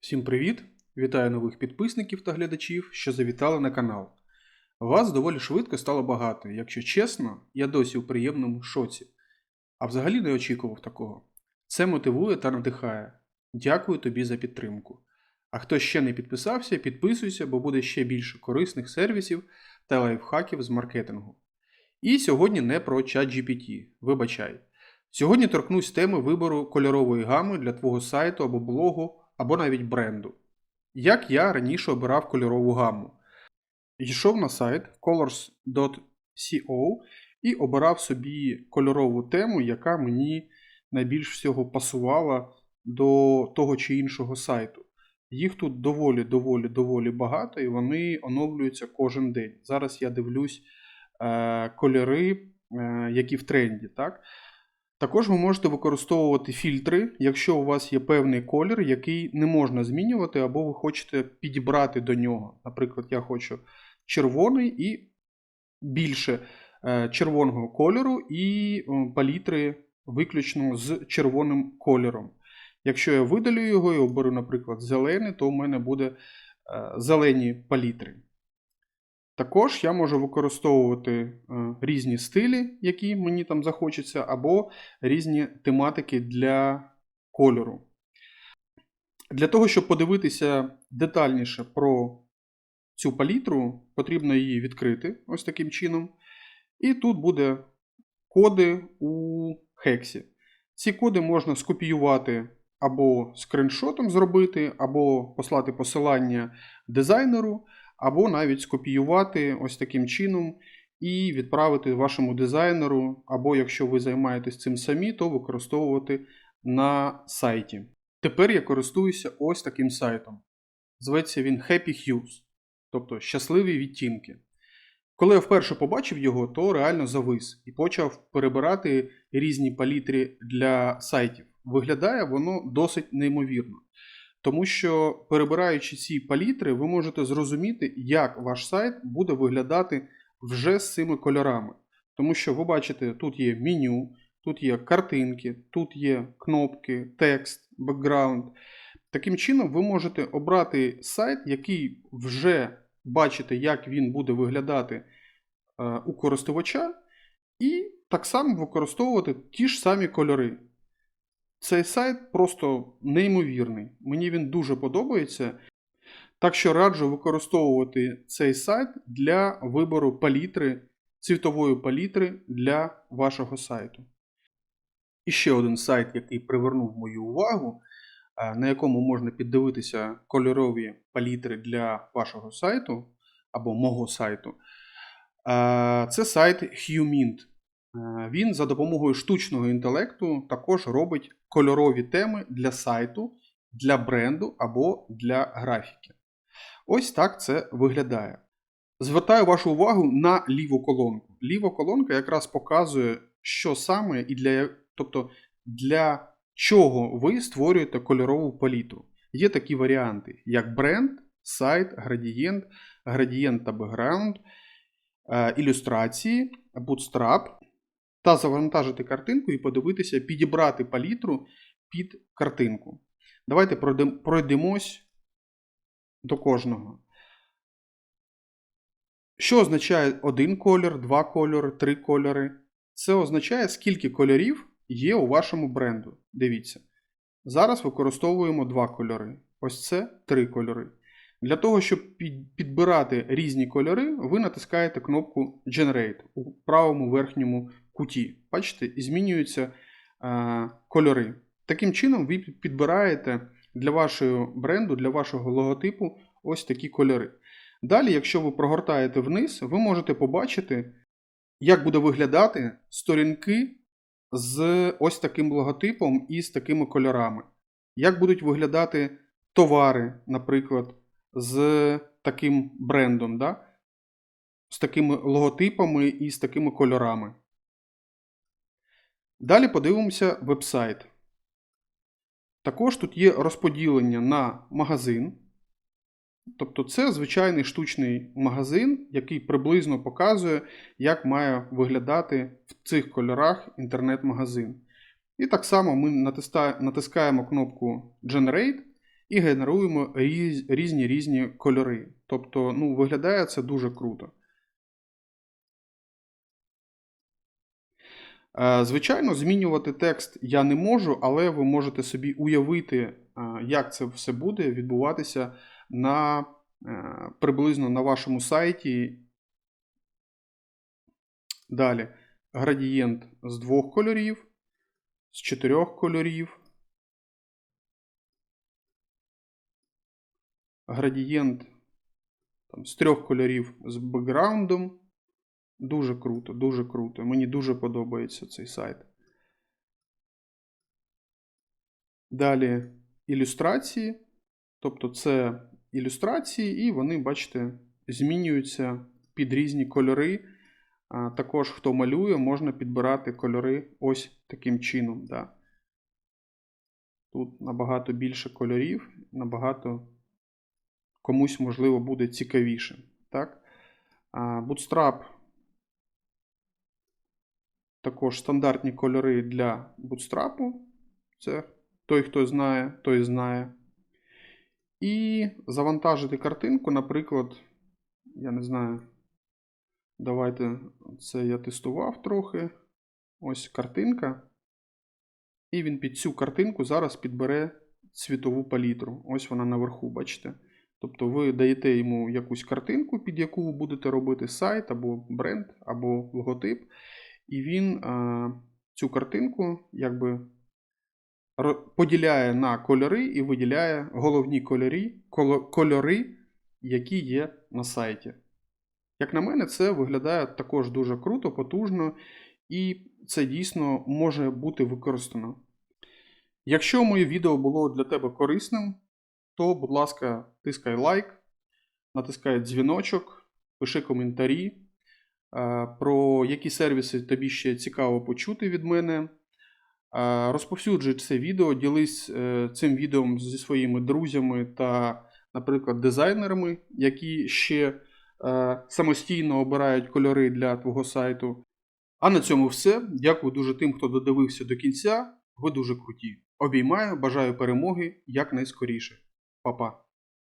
Всім привіт! Вітаю нових підписників та глядачів, що завітали на канал. Вас доволі швидко стало багато. Якщо чесно, я досі у приємному шоці. А взагалі не очікував такого. Це мотивує та надихає. Дякую тобі за підтримку. А хто ще не підписався, підписуйся, бо буде ще більше корисних сервісів та лайфхаків з маркетингу. І сьогодні не про ChatGPT, вибачай. Сьогодні торкнусь теми вибору кольорової гами для твого сайту або блогу, або навіть бренду. Як я раніше обирав кольорову гаму. Йшов на сайт colors.co і обирав собі кольорову тему, яка мені найбільш всього пасувала до того чи іншого сайту. Їх тут доволі доволі доволі багато, і вони оновлюються кожен день. Зараз я дивлюсь е, кольори, е, які в тренді. Так? Також ви можете використовувати фільтри, якщо у вас є певний колір, який не можна змінювати, або ви хочете підібрати до нього. Наприклад, я хочу червоний і більше е, червоного кольору, і палітри виключно з червоним кольором. Якщо я видалю його і оберу, наприклад, зелений, то у мене буде е, зелені палітри. Також я можу використовувати е, різні стилі, які мені там захочеться, або різні тематики для кольору. Для того, щоб подивитися детальніше про цю палітру, потрібно її відкрити ось таким чином. І тут буде коди у хексі. Ці коди можна скопіювати або скріншотом зробити, або послати посилання дизайнеру або навіть скопіювати ось таким чином і відправити вашому дизайнеру, або якщо ви займаєтесь цим самі, то використовувати на сайті. Тепер я користуюся ось таким сайтом. Зветься він Happy Hues, тобто щасливі відтінки. Коли я вперше побачив його, то реально завис і почав перебирати різні палітрі для сайтів. Виглядає воно досить неймовірно. Тому що, перебираючи ці палітри, ви можете зрозуміти, як ваш сайт буде виглядати вже з цими кольорами. Тому що ви бачите, тут є меню, тут є картинки, тут є кнопки, текст, бекграунд. Таким чином, ви можете обрати сайт, який вже бачите, як він буде виглядати е, у користувача, і так само використовувати ті ж самі кольори. Цей сайт просто неймовірний. Мені він дуже подобається. Так що раджу використовувати цей сайт для вибору палітри, цвітової палітри для вашого сайту. І ще один сайт, який привернув мою увагу, на якому можна піддивитися кольорові палітри для вашого сайту або мого сайту. Це сайт HueMint. Е, він за допомогою штучного інтелекту також робить кольорові теми для сайту, для бренду або для графіки. Ось так це виглядає. Звертаю вашу увагу на ліву колонку. Ліва колонка якраз показує, що саме і для, тобто для чого ви створюєте кольорову палітру. Є такі варіанти, як бренд, сайт, градієнт, градієнт та бекграунд, е, ілюстрації, bootstrap, та завантажити картинку і подивитися, підібрати палітру під картинку. Давайте пройдемось до кожного. Що означає один колір, два кольори, три кольори? Це означає, скільки кольорів є у вашому бренду. Дивіться. Зараз використовуємо два кольори. Ось це три кольори. Для того, щоб підбирати різні кольори, ви натискаєте кнопку Generate у правому верхньому куті. Бачите, змінюються е, кольори. Таким чином, ви підбираєте для вашого бренду, для вашого логотипу ось такі кольори. Далі, якщо ви прогортаєте вниз, ви можете побачити, як буде виглядати сторінки з ось таким логотипом і з такими кольорами. Як будуть виглядати товари, наприклад, з таким брендом, да? з такими логотипами і з такими кольорами. Далі подивимося веб-сайт. Також тут є розподілення на магазин. Тобто це звичайний штучний магазин, який приблизно показує, як має виглядати в цих кольорах інтернет-магазин. І так само ми натискаємо кнопку Generate, і генеруємо різні різні кольори. Тобто, ну, виглядає це дуже круто. Звичайно, змінювати текст я не можу, але ви можете собі уявити, е, як це все буде відбуватися на е, приблизно на вашому сайті. Далі градієнт з двох кольорів, з чотирьох кольорів. Градієнт там, з трьох кольорів з бекграундом. Дуже круто, дуже круто. Мені дуже подобається цей сайт. Далі ілюстрації. Тобто це ілюстрації, і вони, бачите, змінюються під різні кольори. Також, хто малює, можна підбирати кольори ось таким чином. Да. Тут набагато більше кольорів, набагато комусь, можливо, буде цікавіше. Так? Bootstrap також стандартні кольори для Bootstrap. Це той, хто знає, той знає. І завантажити картинку, наприклад, я не знаю. Давайте це я тестував трохи. Ось картинка. І він під цю картинку зараз підбере цвітову палітру. Ось вона наверху, бачите? Тобто ви даєте йому якусь картинку, під яку ви будете робити сайт, або бренд, або логотип. І він а, цю картинку якби поділяє на кольори і виділяє головні кольори, кольори, які є на сайті. Як на мене, це виглядає також дуже круто, потужно, і це дійсно може бути використано. Якщо моє відео було для тебе корисним, то, будь ласка, тискай лайк, натискай дзвіночок, пиши коментарі, е, про які сервіси тобі ще цікаво почути від мене. Розповсюджуй це відео, ділись е, цим відео зі своїми друзями та, наприклад, дизайнерами, які ще е, самостійно обирають кольори для твого сайту. А на цьому все. Дякую дуже тим, хто додивився до кінця. Ви дуже круті. Обіймаю, бажаю перемоги якнайскоріше. Па-па.